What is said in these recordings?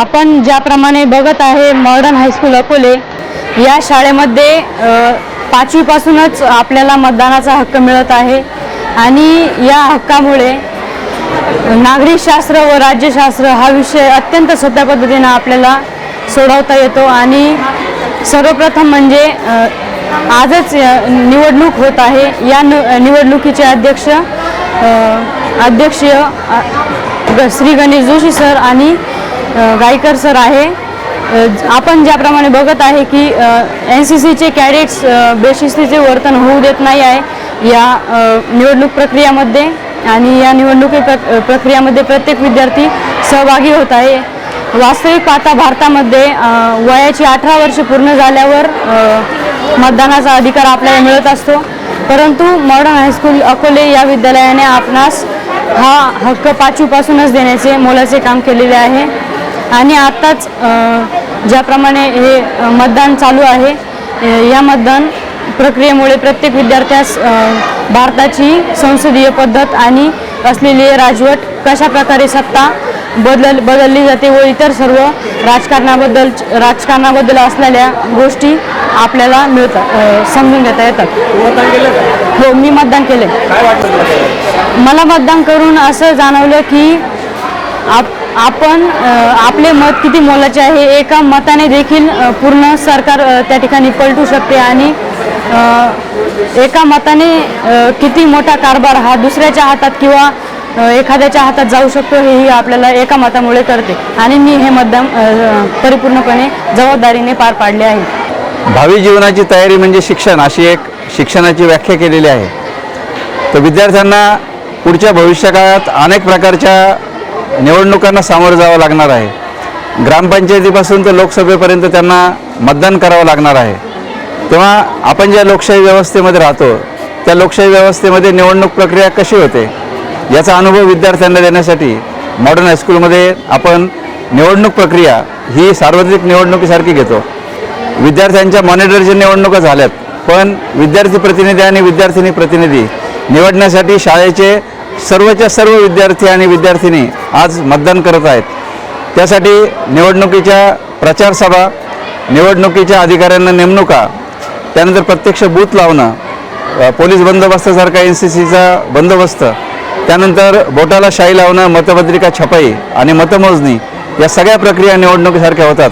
आपण ज्याप्रमाणे बघत आहे मॉडर्न हायस्कूल अकोले या शाळेमध्ये पाचवीपासूनच आपल्याला मतदानाचा हक्क मिळत आहे. आणि या हक्कामुळे नागरिकशास्त्र व राज्यशास्त्र हा विषय अत्यंत सोप्या पद्धतीनं आपल्याला सोडवता येतो. आणि सर्वप्रथम म्हणजे आजच निवडणूक होत आहे. या न- निवडणुकीचे अध्यक्ष अध्यक्षीय ग- श्री गणेश जोशी सर आणि गायकर सर आहे. ज- आपण ज्याप्रमाणे बघत आहे की एन सी सीचे कॅडेट्स बेशिस्तीचे वर्तन होऊ देत नाही आहे या निवडणूक प्रक्रियामध्ये. आणि या निवडणुकी प्र प्रक्रियामध्ये प्रत्येक विद्यार्थी सहभागी होत आहे. वास्तविक पाहता भारतामध्ये वयाची अठरा वर्ष पूर्ण झाल्यावर मतदानाचा अधिकार आपल्याला मिळत असतो. परंतु मॉडर्न हायस्कूल अकोले या विद्यालयाने आपणास हा हक्क पाचवीपासूनच देण्याचे मोलाचे काम केलेले आहे. आणि आत्ताच ज्याप्रमाणे हे मतदान चालू आहे या मतदान प्रक्रियेमुळे प्रत्येक विद्यार्थ्यास भारताची संसदीय पद्धत आणि असलेली राजवट कशा प्रकारे सत्ता बदल बदलली जाते व इतर सर्व राजकारणाबद्दल राजकारणाबद्दल असलेल्या गोष्टी आपल्याला मिळतात समजून घेता येतात. हो मी मतदान केले? मला मतदान करून असं जाणवलं की आप आपण आपले मत किती मोलाचे आहे एका मताने देखील पूर्ण सरकार त्या ठिकाणी पलटू शकते आणि एका मताने किती मोठा कारभार हा दुसऱ्याच्या हातात किंवा एखाद्याच्या हातात जाऊ शकतो हेही आपल्याला एका मतामुळे करते आणि मी हे मतदान परिपूर्णपणे जबाबदारीने पार पाडले आहे. भावी जीवनाची तयारी म्हणजे शिक्षण अशी एक शिक्षणाची व्याख्या केलेली आहे. तर विद्यार्थ्यांना पुढच्या भविष्यकाळात अनेक प्रकारच्या निवडणुकांना सामोरं जावं लागणार आहे. ग्रामपंचायतीपासून तर लोकसभेपर्यंत त्यांना मतदान करावं लागणार आहे. तेव्हा आपण ज्या लोकशाही व्यवस्थेमध्ये राहतो त्या लोकशाही व्यवस्थेमध्ये निवडणूक प्रक्रिया कशी होते याचा अनुभव विद्यार्थ्यांना देण्यासाठी मॉडर्न हायस्कूलमध्ये आपण निवडणूक प्रक्रिया ही सार्वत्रिक निवडणुकीसारखी घेतो. विद्यार्थ्यांच्या मॉनिटरच्या निवडणुका झाल्यात पण विद्यार्थी प्रतिनिधी आणि विद्यार्थिनी प्रतिनिधी निवडण्यासाठी शाळेचे सर्वच्या सर्व विद्यार्थी आणि विद्यार्थिनी आज मतदान करत आहेत. त्यासाठी निवडणुकीच्या प्रचार सभा निवडणुकीच्या अधिकाऱ्यांना नेमणुका त्यानंतर प्रत्यक्ष बूथ लावणं पोलीस बंदोबस्तासारखा एन सी सीचा बंदोबस्त त्यानंतर बोटाला शाई लावणं मतपत्रिका छपाई आणि मतमोजणी या सगळ्या प्रक्रिया निवडणुकीसारख्या होतात.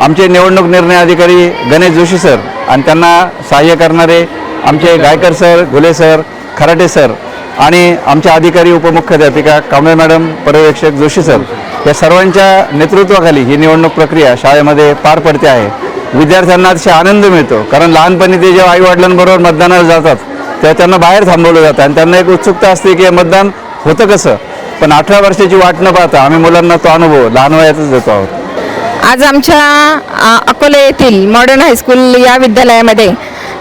आमचे निवडणूक निर्णय अधिकारी गणेश जोशी सर आणि त्यांना सहाय्य करणारे आमचे Gaikar sir Ghule sir Kharate sir आणि आमच्या अधिकारी उपमुख्याध्यापिका कांबळे मॅडम पर्यवेक्षक जोशी सर या सर्वांच्या नेतृत्वाखाली ही निवडणूक प्रक्रिया शाळेमध्ये पार पडते आहे. विद्यार्थ्यांना अतिशय आनंद मिळतो कारण लहानपणी ते जेव्हा आईवडिलांबरोबर मतदानाला जातात तेव्हा त्यांना बाहेर थांबवलं जातं आणि त्यांना एक उत्सुकता असते की हे मतदान होतं कसं. पण अठरा वर्षाची वाट न पाहता आम्ही मुलांना तो अनुभव लहान वयातच देतो आहोत. आज आमच्या अ, अकोले येथील मॉडर्न हायस्कूल या विद्यालयामध्ये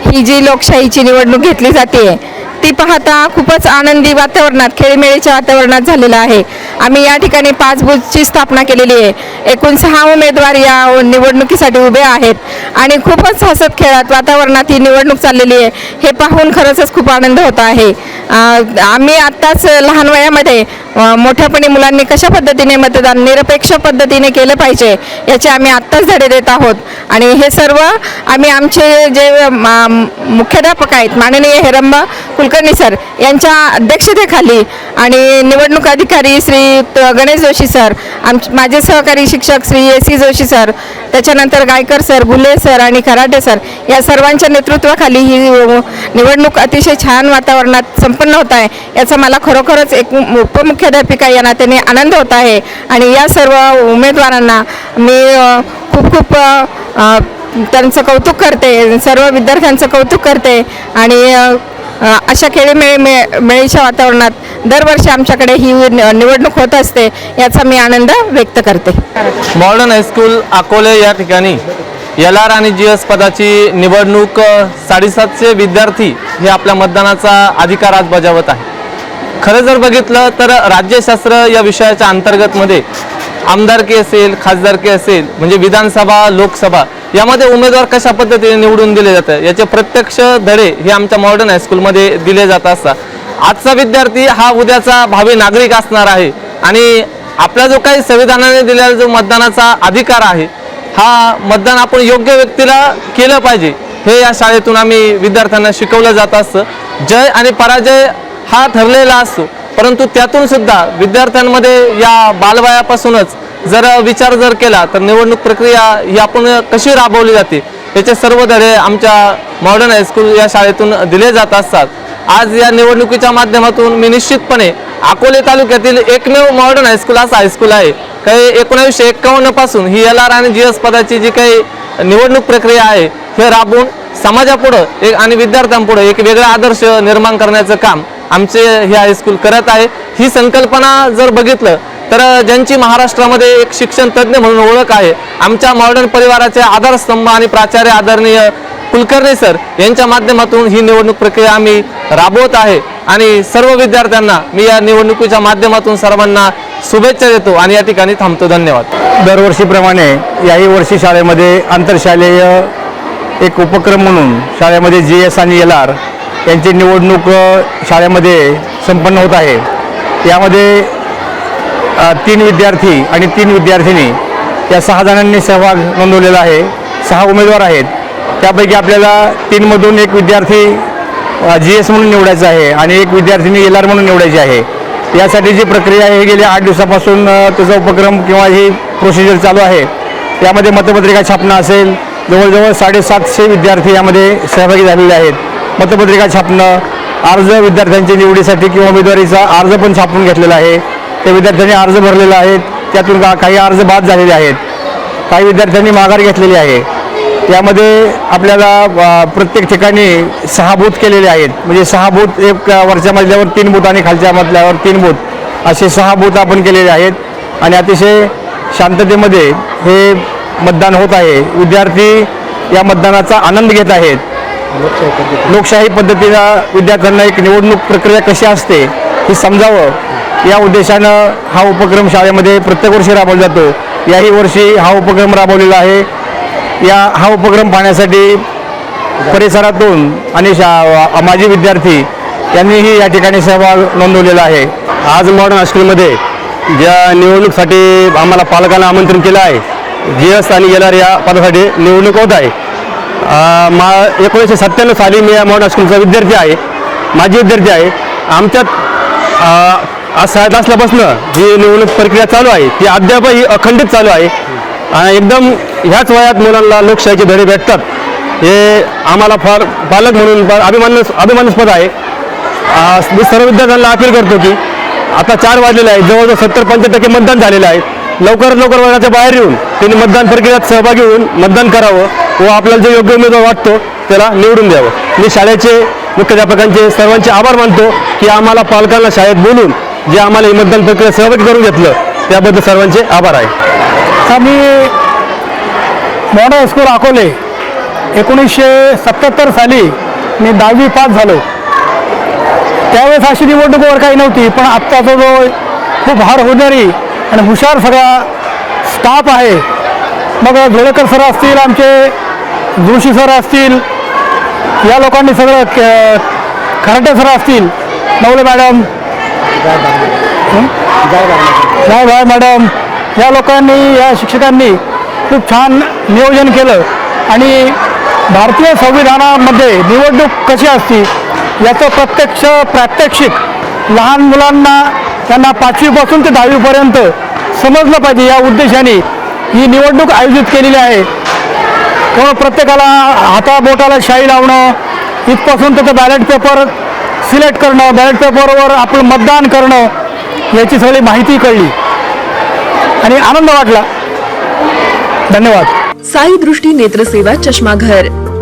ही जी लोकशाहीची निवडणूक घेतली जाते ती पाहता खूपच आनंदी वातावरणात खेळीमेळीच्या वातावरणात झालेलं आहे. आम्ही या ठिकाणी पाच बुथची स्थापना केलेली आहे. एकूण सहा उमेदवार या निवडणुकीसाठी उभे आहेत. आणि खूपच हसत खेळत वातावरणात ही निवडणूक चाललेली आहे. हे पाहून खरंच खूप आनंद होत आहे. आम्ही आत्ताच लहान वयामध्ये मोठ्यापणी मुलांनी कशा पद्धतीने मतदान निरपेक्ष पद्धतीने केलं पाहिजे याचे आम्ही आत्ताच धडे देत आहोत. आणि हे सर्व आम्ही आमचे जे मा- मुख्याध्यापक आहेत माननीय हेरंब कुलकर्णी सर यांच्या अध्यक्षतेखाली आणि निवडणूक अधिकारी श्री गणेश जोशी सर आम माझे सहकारी शिक्षक Shri A C Joshi sir त्याच्यानंतर गायकर सर गुले सर आणि खराटे सर या सर्वांच्या नेतृत्वाखाली ही निवडणूक अतिशय छान वातावरणात संपन्न होत आहे. याचा मला खरोखरच एक उपमुख्याध्यापिका या नात्याने आनंद होत आहे. आणि या सर्व उमेदवारांना मी खूप खूप त्यांचं कौतुक करते सर्व विद्यार्थ्यांचं कौतुक करते. आणि अशा खेळीमेळी मे मेळीच्या वातावरणात दरवर्षी आमच्याकडे ही निवडणूक होत असते याचा मी आनंद व्यक्त करते. मॉडर्न हायस्कूल अकोले या ठिकाणी एल आर आणि जी एस पदाची निवडणूक साडेसातशे विद्यार्थी हे आपल्या मतदानाचा अधिकार आज बजावत आहे. खरं जर बघितलं तर राज्यशास्त्र या विषयाच्या अंतर्गतमध्ये आमदारकी असेल खासदारकी असेल म्हणजे विधानसभा लोकसभा यामध्ये उमेदवार कशा पद्धतीने निवडून दिले जातं याचे प्रत्यक्ष धडे हे आमच्या मॉडर्न हायस्कूलमध्ये दिले जात असतात. आजचा विद्यार्थी हा उद्याचा भावी नागरिक असणार आहे. आणि आपला जो काही संविधानाने दिलेला जो मतदानाचा अधिकार आहे हा मतदान आपण योग्य व्यक्तीला केलं पाहिजे हे या शाळेतून आम्ही विद्यार्थ्यांना शिकवलं जात असतं. जय आणि पराजय हा ठरलेला असतो. परंतु त्यातून सुद्धा विद्यार्थ्यांमध्ये या बालवयापासूनच जर विचार जर केला तर निवडणूक प्रक्रिया ही आपण कशी राबवली जाते याचे सर्व धडे आमच्या मॉडर्न हायस्कूल या शाळेतून दिले जात असतात. आज या निवडणुकीच्या माध्यमातून मी निश्चितपणे अकोले तालुक्यातील एकमेव मॉडर्न हायस्कूल असं हायस्कूल आहे. काही एकोणीसशे एक्कावन्नपासून ही एल आर आणि जी एस पदाची जी काही निवडणूक प्रक्रिया आहे हे राबवून समाजापुढं एक आणि विद्यार्थ्यांपुढं एक वेगळा आदर्श निर्माण करण्याचं काम आमचे हे हायस्कूल करत आहे. ही संकल्पना जर बघितलं तर ज्यांची महाराष्ट्रामध्ये एक शिक्षण तज्ज्ञ म्हणून ओळख आहे आमच्या मॉडर्न परिवाराचे आधारस्तंभ आणि प्राचार्य आदरणीय कुलकर्णी सर यांच्या माध्यमातून ही निवडणूक प्रक्रिया आम्ही राबवत आहे. आणि सर्व विद्यार्थ्यांना मी या निवडणुकीच्या माध्यमातून सर्वांना शुभेच्छा देतो आणि या ठिकाणी थांबतो. धन्यवाद. दरवर्षीप्रमाणे याही वर्षी शाळेमध्ये आंतरशालेय एक उपक्रम म्हणून शाळेमध्ये जी एस आणि एल आर यांची निवडणूक शाळेमध्ये संपन्न होत आहे. यामध्ये तीन विद्यार्थी आणि तीन विद्यार्थिनी या सहा जणांनी सहभाग नोंदवलेला आहे. सहा उमेदवार आहेत. त्यापैकी आपल्याला तीनमधून एक विद्यार्थी जी एस म्हणून निवडायचा आहे आणि एक विद्यार्थिनी एल आर म्हणून निवडायची आहे. यासाठी जी प्रक्रिया आहे ही गेल्या आठ दिवसापासून त्याचा उपक्रम किंवा ही प्रोसिजर चालू आहे. त्यामध्ये मतपत्रिका छापणं असेल. जवळजवळ साडेसातशे विद्यार्थी यामध्ये सहभागी झालेले आहेत. मतपत्रिका छापणं अर्ज विद्यार्थ्यांच्या निवडीसाठी किंवा उमेदवारीचा अर्ज पण छापून घेतलेला आहे. त्या विद्यार्थ्यांनी अर्ज भरलेला आहे. त्यातून का काही अर्ज बाद झालेले आहेत. काही विद्यार्थ्यांनी माघार घेतलेली आहे. त्यामध्ये आपल्याला प्रत्येक ठिकाणी सहा बूथ केलेले आहेत. म्हणजे सहा बूथ एक वरच्या मजल्यावर तीन बूथ आणि खालच्या मजल्यावर तीन बूथ. असे सहा बूथ आपण केलेले आहेत. आणि अतिशय शांततेमध्ये हे मतदान होत आहे. विद्यार्थी या मतदानाचा आनंद घेत आहेत. लोकशाही पद्धतीनं विद्यार्थ्यांना एक निवडणूक प्रक्रिया कशी असते हे समजावं. या उद्देशानं हा उपक्रम शाळेमध्ये प्रत्येक वर्षी राबवला जातो. याही वर्षी हा उपक्रम राबवलेला आहे. या हा उपक्रम पाहण्यासाठी परिसरातून आणि शा माजी विद्यार्थी यांनीही या ठिकाणी सहभाग नोंदवलेला आहे. आज मॉडर्न हायस्कूलमध्ये ज्या निवडणूकसाठी आम्हाला पालकांना आमंत्रण केलं आहे जी एस आणि एल आर या पदासाठी निवडणूक होत आहे मा एकोणीसशे सत्त्याण्णव साली मी या मॉडर्न हायस्कूलचा विद्यार्थी आहे. माजी विद्यार्थी आहे. आमच्यात आज शाळेत असल्यापासून जी निवडणूक प्रक्रिया चालू आहे ती अद्यापही अखंडित चालू आहे. आणि एकदम ह्याच वयात मुलांना लोकशाहीचे धडे भेटतात. हे आम्हाला फार पालक म्हणून फार अभिमान अभिमानास्पद आहे. मी सर्व विद्यार्थ्यांना अपील करतो की आता चार वाजलेले आहे जवळजवळ सत्तर पंच्याहत्तर टक्के मतदान झालेलं आहे. लवकरात लवकर वर्गाच्या बाहेर येऊन त्यांनी मतदान प्रक्रियेत सहभागी होऊन मतदान करावं व आपल्याला जो योग्य उमेदवार वाटतो त्याला निवडून द्यावं. मी शाळेचे मुख्याध्यापकांचे सर्वांचे आभार मानतो की आम्हाला पालकांना शाळेत बोलून जे आम्हाला ही मतदान प्रक्रिया सहभागी करून घेतलं त्याबद्दल सर्वांचे आभार आहे. आम्ही मॉडर्न हायस्कूल अकोले एकोणीसशे सत्याहत्तर साली मी दहावी पास झालो. त्यावेळेस अशी निवडणूक वर काही नव्हती पण आत्ताचा जो खूप हार होणारी आणि हुशार सगळा स्टाफ आहे. मग धुळेकर सर असतील आमचे जोशी सर असतील या लोकांनी सगळं खराटे सर असतील. नवले मॅडम. नाही भाय मॅडम. या लोकांनी या शिक्षकांनी खूप छान नियोजन केलं. आणि भारतीय संविधानामध्ये निवडणूक कशी असती याचं प्रत्यक्ष प्रात्यक्षिक लहान मुलांना त्यांना पाचवीपासून ते दहावीपर्यंत समजलं पाहिजे या उद्देशाने ही निवडणूक आयोजित केलेली आहे. किंवा प्रत्येकाला हाताबोटाला शाई लावणं इथपासून त्याचं बॅलेट पेपर सिलेक्ट करणं बॅलेट पेपरवर आपलं मतदान करणं याची सगळी माहिती कळली. आणि आनंद वाटला. धन्यवाद. साई दृष्टी नेत्रसेवा चष्माघर.